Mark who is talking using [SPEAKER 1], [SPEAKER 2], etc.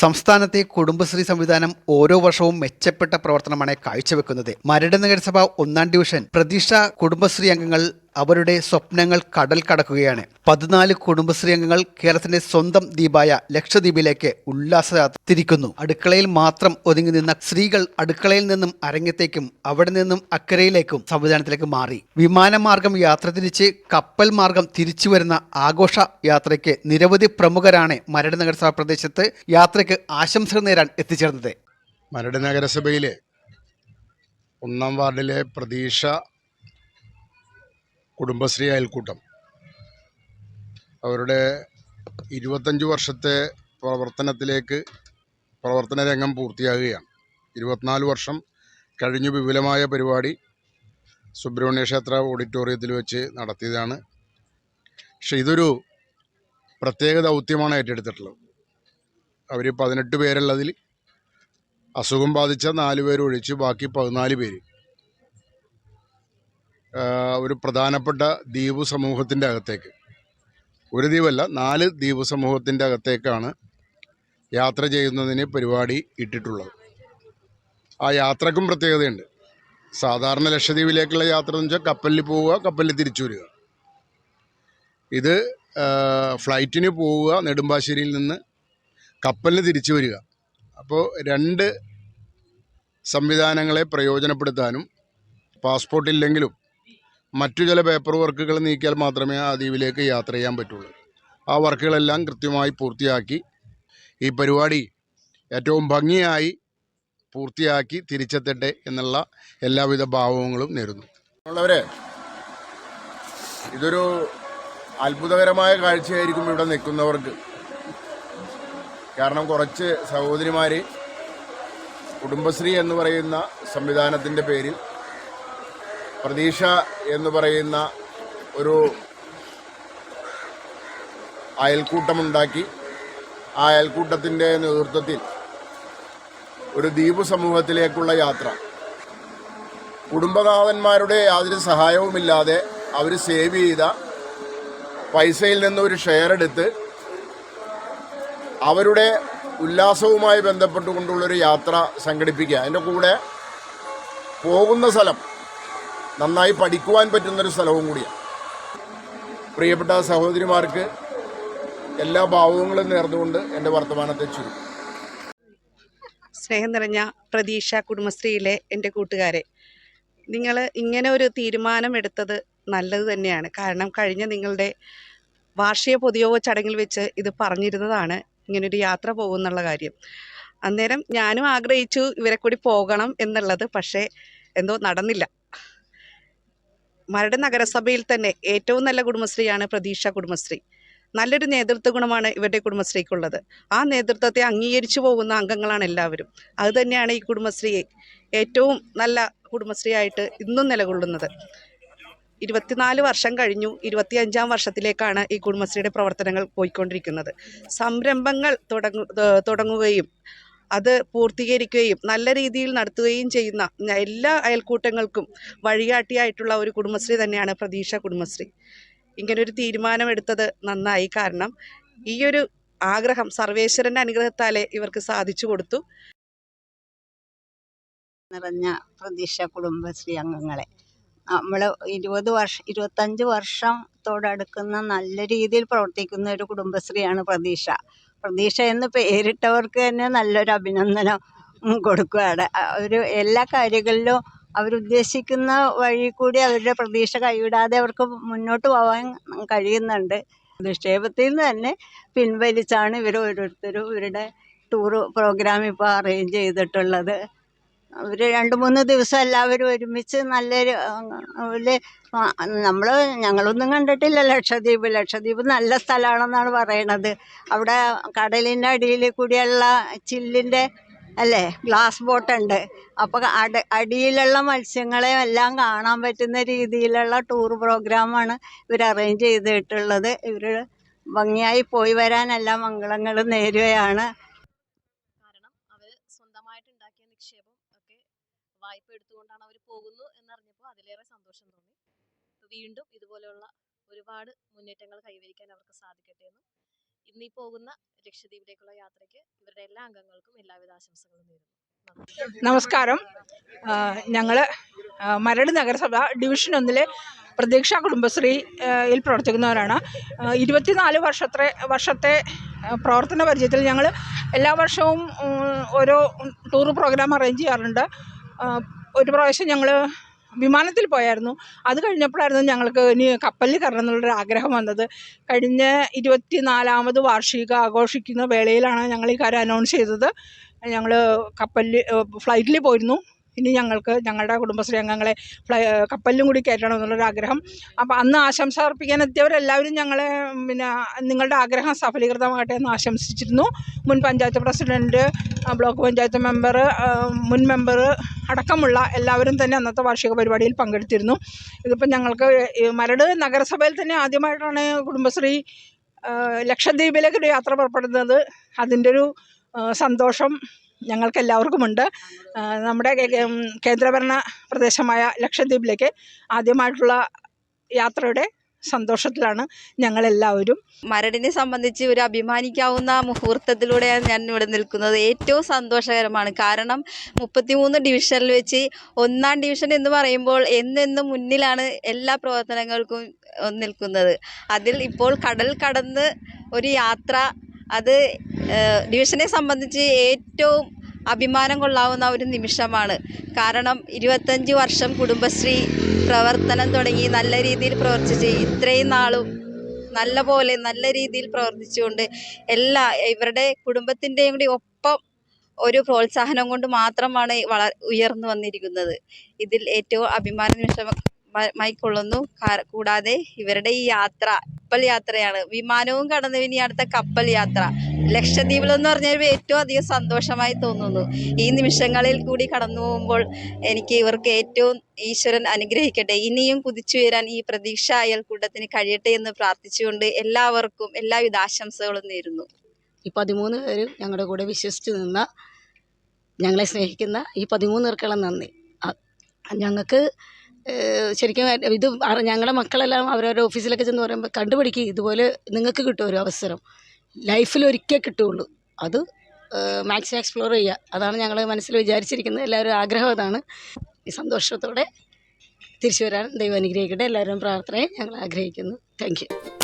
[SPEAKER 1] സംസ്ഥാനത്തെ കുടുംബശ്രീ സംവിധാനം ഓരോ വർഷവും മെച്ചപ്പെട്ട പ്രവർത്തനമാണ് കാഴ്ചവെക്കുന്നത്. മരട് നഗരസഭ ഒന്നാം ഡിവിഷൻ പ്രതീക്ഷ കുടുംബശ്രീ അംഗങ്ങൾ അവരുടെ സ്വപ്നങ്ങൾ കടൽ കടക്കുകയാണ്. പതിനാല് കുടുംബശ്രീ അംഗങ്ങൾ കേരളത്തിന്റെ സ്വന്തം ദ്വീപായ ലക്ഷദ്വീപിലേക്ക് ഉല്ലാസയാത്ര തിരിക്കുന്നു അടുക്കളയിൽ മാത്രം ഒതുങ്ങി നിന്ന സ്ത്രീകൾ അടുക്കളയിൽ നിന്നും അരങ്ങത്തേക്കും അവിടെ നിന്നും അക്കരയിലേക്കും സംവിധാനത്തിലേക്ക് മാറി. വിമാനമാർഗം യാത്ര തിരിച്ച് കപ്പൽ മാർഗം തിരിച്ചു വരുന്ന ആഘോഷ യാത്രയ്ക്ക് നിരവധി പ്രമുഖരാണ് മരട് നഗരസഭാ പ്രദേശത്ത് യാത്രയ്ക്ക് ആശംസകൾ നേരാൻ എത്തിച്ചേർന്നത്.
[SPEAKER 2] മരട് നഗരസഭയിലെ ഒന്നാം വാർഡിലെ പ്രതീക്ഷ കുടുംബശ്രീ അയൽക്കൂട്ടം. അവരുടെ ഇരുപത്തഞ്ച് വർഷത്തെ പ്രവർത്തനത്തിലേക്ക് പ്രവർത്തന രംഗം പൂർത്തിയാകുകയാണ്. ഇരുപത്തിനാല് വർഷം കഴിഞ്ഞു വിപുലമായ പരിപാടി സുബ്രഹ്മണ്യ ക്ഷേത്ര ഓഡിറ്റോറിയത്തിൽ വെച്ച് നടത്തിയതാണ്. പക്ഷെ ഇതൊരു പ്രത്യേക ദൗത്യമാണ് ഏറ്റെടുത്തിട്ടുള്ളത്. അവർ പതിനെട്ട് പേരുള്ളതിൽ അസുഖം ബാധിച്ച നാല് പേരൊഴിച്ച് ബാക്കി പതിനാല് പേര്. ഒരു പ്രധാനപ്പെട്ട ദ്വീപ് സമൂഹത്തിന്റെ അകത്തേക്ക്. ഒരു ദ്വീപല്ല നാല് ദ്വീപ് സമൂഹത്തിന്റെ അകത്തേക്കാണ് യാത്ര ചെയ്യുന്നതിന് പരിപാടി ഇട്ടിട്ടുള്ളത്. ആ യാത്രക്കും പ്രത്യേകതയുണ്ട്. സാധാരണ ലക്ഷദ്വീപിലേക്കുള്ള യാത്ര എന്ന് വെച്ചാൽ കപ്പലിൽ പോവുക കപ്പലിൽ തിരിച്ചു വരിക. ഇത് ഫ്ലൈറ്റിന് പോവുക നെടുമ്പാശ്ശേരിയിൽ നിന്ന് കപ്പലിന് തിരിച്ചു വരിക. അപ്പോൾ രണ്ട് സംവിധാനങ്ങളെ പ്രയോജനപ്പെടുത്താനും പാസ്പോർട്ട് ഇല്ലെങ്കിലും മറ്റു ചില പേപ്പർ വർക്കുകൾ നീക്കിയാൽ മാത്രമേ ആ ദ്വീപിലേക്ക് യാത്ര ചെയ്യാൻ പറ്റുള്ളൂ. ആ വർക്കുകളെല്ലാം കൃത്യമായി പൂർത്തിയാക്കി ഈ പരിപാടി ഏറ്റവും ഭംഗിയായി പൂർത്തിയാക്കി തിരിച്ചെത്തട്ടെ എന്നുള്ള എല്ലാവിധ ഭാവങ്ങളും നേരുന്നു. ഉള്ളവരെ ഇതൊരു അത്ഭുതകരമായ കാഴ്ചയായിരിക്കും ഇവിടെ നിൽക്കുന്നവർക്ക്. കാരണം കുറച്ച് സഹോദരിമാർ കുടുംബശ്രീ എന്ന് പറയുന്ന സംവിധാനത്തിന്റെ പേരിൽ പ്രതീക്ഷ എന്ന് പറയുന്ന ഒരു അയൽക്കൂട്ടമുണ്ടാക്കി ആ അയൽക്കൂട്ടത്തിന്റെ നേതൃത്വത്തിൽ ഒരു ദ്വീപ് സമൂഹത്തിലേക്കുള്ള യാത്ര. കുടുംബനാഥന്മാരുടെ യാതൊരു സഹായവുമില്ലാതെ അവർ സേവ് ചെയ്ത പൈസയിൽ നിന്ന് ഒരു ഷെയർ എടുത്ത് അവരുടെ ഉല്ലാസവുമായി ബന്ധപ്പെട്ടുകൊണ്ടുള്ളൊരു യാത്ര സംഘടിപ്പിക്കുക. അതിന്റെ കൂടെ പോകുന്ന സ്ഥലം നന്നായി പഠിക്കുവാൻ പറ്റുന്നൊരു സ്ഥലവും കൂടിയാണ്. പ്രിയപ്പെട്ട സഹോദരിമാർക്ക് എല്ലാ ഭാവങ്ങളും നേർന്നുകൊണ്ട് എന്റെ വർത്തമാനത്തെ ചുരുക്കും.
[SPEAKER 3] സ്നേഹം നിറഞ്ഞ പ്രതീക്ഷ കുടുംബശ്രീയിലെ എന്റെ കൂട്ടുകാരെ നിങ്ങൾ ഇങ്ങനെ ഒരു തീരുമാനം എടുത്തത് നല്ലത് തന്നെയാണ്. കാരണം കഴിഞ്ഞ നിങ്ങളുടെ വാർഷിക പൊതുയോഗ ചടങ്ങിൽ വെച്ച് ഇത് പറഞ്ഞിരുന്നതാണ് ഇങ്ങനൊരു യാത്ര പോകുന്നുള്ള കാര്യം. അന്നേരം ഞാനും ആഗ്രഹിച്ചു ഇവരെ കൂടി പോകണം എന്നുള്ളത് പക്ഷേ എന്തോ നടന്നില്ല. മരട് നഗരസഭയിൽ തന്നെ ഏറ്റവും നല്ല കുടുംബശ്രീയാണ് പ്രതീക്ഷ കുടുംബശ്രീ. നല്ലൊരു നേതൃത്വ ഗുണമാണ് ഇവരുടെ കുടുംബശ്രീക്കുള്ളത്. ആ നേതൃത്വത്തെ അംഗീകരിച്ചു പോകുന്ന അംഗങ്ങളാണ് എല്ലാവരും. അത് തന്നെയാണ് ഈ കുടുംബശ്രീയെ ഏറ്റവും നല്ല കുടുംബശ്രീയായിട്ട് ഇന്നും നിലകൊള്ളുന്നത്. ഇരുപത്തിനാല് വർഷം കഴിഞ്ഞു ഇരുപത്തിയഞ്ചാം വർഷത്തിലേക്കാണ് ഈ കുടുംബശ്രീയുടെ പ്രവർത്തനങ്ങൾ പോയിക്കൊണ്ടിരിക്കുന്നത്. സംരംഭങ്ങൾ തുടങ്ങു തുടങ്ങുകയും അത് പൂർത്തീകരിക്കുകയും നല്ല രീതിയിൽ നടത്തുകയും ചെയ്യുന്ന എല്ലാ അയൽക്കൂട്ടങ്ങൾക്കും വഴികാട്ടിയായിട്ടുള്ള ഒരു കുടുംബശ്രീ തന്നെയാണ് പ്രതീക്ഷ കുടുംബശ്രീ. ഇങ്ങനൊരു തീരുമാനമെടുത്തത് നന്നായി കാരണം ഈ ഒരു ആഗ്രഹം സർവേശ്വരന്റെ അനുഗ്രഹത്താലേ ഇവർക്ക് സാധിച്ചു കൊടുത്തു.
[SPEAKER 4] നിറഞ്ഞ പ്രതീക്ഷ കുടുംബശ്രീ അംഗങ്ങളെ. നമ്മൾ ഇരുപത് വർഷം ഇരുപത്തഞ്ച് വർഷത്തോടടുക്കുന്ന നല്ല രീതിയിൽ പ്രവർത്തിക്കുന്ന ഒരു കുടുംബശ്രീയാണ് പ്രതീക്ഷ. പ്രതീക്ഷ എന്ന് പേരിട്ടവർക്ക് തന്നെ നല്ലൊരു അഭിനന്ദനം കൊടുക്കുകയാണ്. ഒരു എല്ലാ കാര്യങ്ങളിലും അവരുദ്ദേശിക്കുന്ന വഴി കൂടി അവരുടെ പ്രതീക്ഷ കൈവിടാതെ അവർക്ക് മുന്നോട്ട് പോകാൻ കഴിയുന്നുണ്ട്. നിക്ഷേപത്തിൽ നിന്ന് തന്നെ പിൻവലിച്ചാണ് ഇവർ ഓരോരുത്തരും ഇവരുടെ ടൂർ പ്രോഗ്രാം ഇപ്പോൾ അറേഞ്ച് ചെയ്തിട്ടുള്ളത്. അവർ രണ്ട് മൂന്ന് ദിവസം എല്ലാവരും ഒരുമിച്ച് നല്ലൊരു അതിൽ നമ്മൾ ഞങ്ങളൊന്നും കണ്ടിട്ടില്ല ലക്ഷദ്വീപ്. ലക്ഷദ്വീപ് നല്ല സ്ഥലമാണെന്നാണ് പറയണത്. അവിടെ കടലിന്റെ അടിയിൽ കൂടിയുള്ള ചില്ലിന്റെ അല്ലേ ഗ്ലാസ് ബോട്ടുണ്ട് അപ്പോൾ അട അടിയിലുള്ള മത്സ്യങ്ങളെ എല്ലാം കാണാൻ പറ്റുന്ന രീതിയിലുള്ള ടൂർ പ്രോഗ്രാമാണ് ഇവർ അറേഞ്ച് ചെയ്തിട്ടുള്ളത്. ഇവർ ഭംഗിയായി പോയി വരാൻ എല്ലാ മംഗളങ്ങളും നേരുകയാണ്.
[SPEAKER 5] പോകുന്നു എന്നറിഞ്ഞപ്പോൾ അതിലേറെ സന്തോഷം തോന്നി. വീണ്ടും ഇതുപോലെയുള്ള ഒരുപാട് മുന്നേറ്റങ്ങൾ കൈവരിക്കാൻ അവർക്ക് സാധിക്കട്ടെ എന്നും. ഇന്നീ പോകുന്ന ലക്ഷദ്വീപിലേക്കുള്ള യാത്രയ്ക്ക് ഇവരുടെ എല്ലാ അംഗങ്ങൾക്കും എല്ലാവിധ ആശംസകളും നേരുന്നു.
[SPEAKER 6] നമസ്കാരം. ഞങ്ങൾ മരട് നഗരസഭ ഡിവിഷൻ ഒന്നിലെ പ്രതീക്ഷ കുടുംബശ്രീയിൽ പ്രവർത്തിക്കുന്നവരാണ്. ഇരുപത്തിനാല് വർഷത്തെ വർഷത്തെ പ്രവർത്തന പരിചയത്തിൽ ഞങ്ങൾ എല്ലാ വർഷവും ഓരോ ടൂർ പ്രോഗ്രാം അറേഞ്ച് ചെയ്യാറുണ്ട്. ഒരു പ്രാവശ്യം ഞങ്ങൾ വിമാനത്തിൽ പോയായിരുന്നു. അത് കഴിഞ്ഞപ്പോഴായിരുന്നു ഞങ്ങൾക്ക് ഇനി കപ്പലിൽ കയറണം എന്നുള്ളൊരു ആഗ്രഹം വന്നത്. കഴിഞ്ഞ ഇരുപത്തി നാലാമത് വാർഷിക ആഘോഷിക്കുന്ന വേളയിലാണ് ഞങ്ങൾ ഈ കാര്യം അനൗൺസ് ചെയ്തത്. ഞങ്ങൾ കപ്പലിൽ ഫ്ലൈറ്റിൽ പോയിരുന്നു. ഇനി ഞങ്ങൾക്ക് ഞങ്ങളുടെ കുടുംബശ്രീ അംഗങ്ങളെ കപ്പലിലും കൂടി കയറ്റണം എന്നുള്ളൊരു ആഗ്രഹം. അപ്പം അന്ന് ആശംസ അർപ്പിക്കാൻ എത്തിയവരെല്ലാവരും ഞങ്ങളെ പിന്നെ നിങ്ങളുടെ ആഗ്രഹം സഫലീകൃതമാകട്ടെ എന്ന് ആശംസിച്ചിരുന്നു. മുൻ panchayat president block panchayat member മുൻ മെമ്പർ അടക്കമുള്ള എല്ലാവരും തന്നെ അന്നത്തെ വാർഷിക പരിപാടിയിൽ പങ്കെടുത്തിരുന്നു. ഇതിപ്പോൾ ഞങ്ങൾക്ക് മരട് നഗരസഭയിൽ തന്നെ ആദ്യമായിട്ടാണ് കുടുംബശ്രീ ലക്ഷദ്വീപിലേക്കൊരു യാത്ര പുറപ്പെടുന്നത്. അതിന്റെ ഒരു സന്തോഷം ഞങ്ങൾക്ക് എല്ലാവർക്കുമുണ്ട് നമ്മുടെ കേന്ദ്രഭരണ പ്രദേശമായ ലക്ഷദ്വീപിലേക്ക് ആദ്യമായിട്ടുള്ള യാത്രയുടെ സന്തോഷത്തിലാണ് ഞങ്ങളെല്ലാവരും.
[SPEAKER 7] മരടിനെ സംബന്ധിച്ച് ഒരു അഭിമാനിക്കാവുന്ന മുഹൂർത്തത്തിലൂടെയാണ് ഞാൻ ഇവിടെ നിൽക്കുന്നത് ഏറ്റവും സന്തോഷകരമാണ്. കാരണം മുപ്പത്തിമൂന്ന് ഡിവിഷനിൽ വെച്ച് ഒന്നാം ഡിവിഷൻ എന്ന് പറയുമ്പോൾ എന്നെന്നും മുന്നിലാണ് എല്ലാ പ്രവർത്തനങ്ങൾക്കും നിൽക്കുന്നത്. അതിൽ ഇപ്പോൾ കടൽ കടന്ന് ഒരു യാത്ര അത് ഡിവിഷനെ സംബന്ധിച്ച് ഏറ്റവും അഭിമാനം കൊള്ളാവുന്ന ഒരു നിമിഷമാണ്. കാരണം ഇരുപത്തഞ്ച് വർഷം കുടുംബശ്രീ പ്രവർത്തനം തുടങ്ങി നല്ല രീതിയിൽ പ്രവർത്തിച്ച് ഇത്രയും നാളും നല്ല പോലെ നല്ല രീതിയിൽ പ്രവർത്തിച്ചുകൊണ്ട് എല്ലാ ഇവരുടെ കുടുംബത്തിന്റെയും കൂടി ഒപ്പം ഒരു പ്രോത്സാഹനം കൊണ്ട് മാത്രമാണ് വള ഉയർന്നു വന്നിരിക്കുന്നത്. ഇതിൽ ഏറ്റവും അഭിമാന നിമിഷമായി കൊള്ളുന്നു കാ- കൂടാതെ ഇവരുടെ ഈ യാത്ര കപ്പൽ യാത്രയാണ്. വിമാനവും കടന്നു ഇനി അടുത്ത കപ്പൽ യാത്ര. ലക്ഷദ്വീപിൽ എന്ന് പറഞ്ഞാൽ ഏറ്റവും അധികം സന്തോഷമായി തോന്നുന്നു. ഈ നിമിഷങ്ങളിൽ കൂടി കടന്നു പോകുമ്പോൾ എനിക്ക് ഇവർക്ക് ഏറ്റവും ഈശ്വരൻ അനുഗ്രഹിക്കട്ടെ. ഇനിയും കുതിച്ചുയരാൻ ഈ പ്രതീക്ഷ അയൽക്കൂട്ടത്തിന് കഴിയട്ടെ എന്ന് പ്രാർത്ഥിച്ചുകൊണ്ട് എല്ലാവർക്കും എല്ലാവിധ ആശംസകളും നേരുന്നു.
[SPEAKER 8] ഈ പതിമൂന്ന് പേരും ഞങ്ങളുടെ കൂടെ വിശ്വസിച്ച് നിന്ന ഞങ്ങളെ സ്നേഹിക്കുന്ന ഈ പതിമൂന്ന് പേർക്കുള്ള നന്ദി. ഞങ്ങൾക്ക് ശരിക്കും ഇത് ഞങ്ങളുടെ മക്കളെല്ലാം അവരവരുടെ ഓഫീസിലൊക്കെ ചെന്ന് പറയുമ്പോൾ കണ്ടുപിടിക്കുക ഇതുപോലെ നിങ്ങൾക്ക് കിട്ടും ഒരു അവസരം. ലൈഫിൽ ഒരിക്കൽ കിട്ടുകയുള്ളൂ അത് മാക്സിമം എക്സ്പ്ലോർ ചെയ്യുക അതാണ് ഞങ്ങൾ മനസ്സിൽ വിചാരിച്ചിരിക്കുന്നത്. എല്ലാവരും ആഗ്രഹം അതാണ്. ഈ സന്തോഷത്തോടെ തിരിച്ചു വരാൻ ദൈവം അനുഗ്രഹിക്കട്ടെ. എല്ലാവരും പ്രാർത്ഥനയെ ഞങ്ങൾ ആഗ്രഹിക്കുന്നു. താങ്ക്